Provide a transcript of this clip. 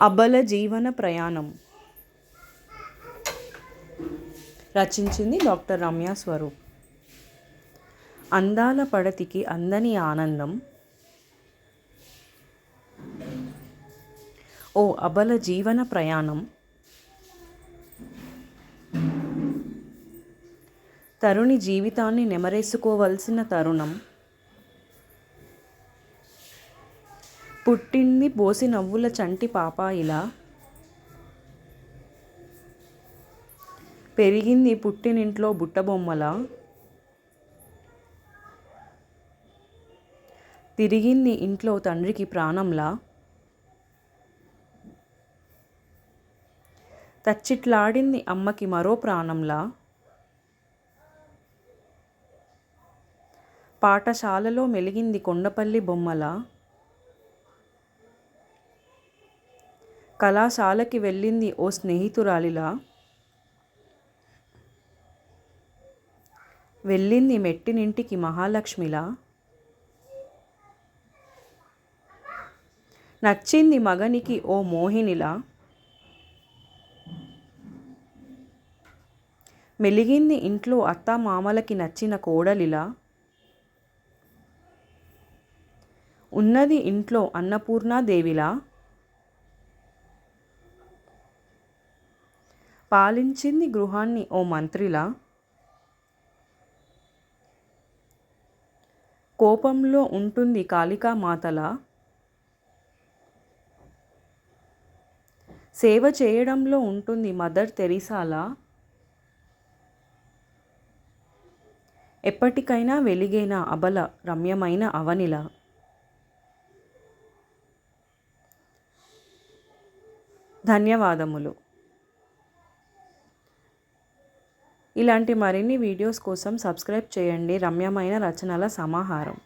అబల జీవన ప్రయాణం. రచించింది డాక్టర్ రమ్య స్వరూప్. అందాల పడతికి అందని ఆనందం. ఓ అబల జీవన ప్రయాణం. తరుణి జీవితాన్ని నెమరేసుకోవలసిన తరుణం. పుట్టింది బోసి నవ్వుల చంటి పాప ఇలా పెరిగింది పుట్టినింట్లో బుట్టబొమ్మల తిరిగింది ఇంట్లో తండ్రికి ప్రాణంలా. తచ్చిట్లాడింది అమ్మకి మరో ప్రాణంలా. పాఠశాలలో మెలిగింది కొండపల్లి బొమ్మలా. కళాశాలకి వెళ్ళింది ఓ స్నేహితురాలిలా. వెళ్ళింది మెట్టినింటికి మహాలక్ష్మిలా. నచ్చింది మగనికి ఓ మోహినిలా. మెలిగింది ఇంట్లో అత్త మామలకి నచ్చిన కోడలిలా. ఉన్నది ఇంట్లో అన్నపూర్ణాదేవిలా. పాలించింది గృహాన్ని ఓ మంత్రిలా. కోపంలో ఉంటుంది కాళికామాతలా. సేవ చేయడంలో ఉంటుంది మదర్ తెరిసాలా. ఎప్పటికైనా వెలిగైన అబల రమ్యమైన అవనిలా. ధన్యవాదములు. ఇలాంటి మరిన్ని వీడియోస్ కోసం సబ్స్క్రైబ్ చేయండి. రమ్యమైన రచనల సమాహారం.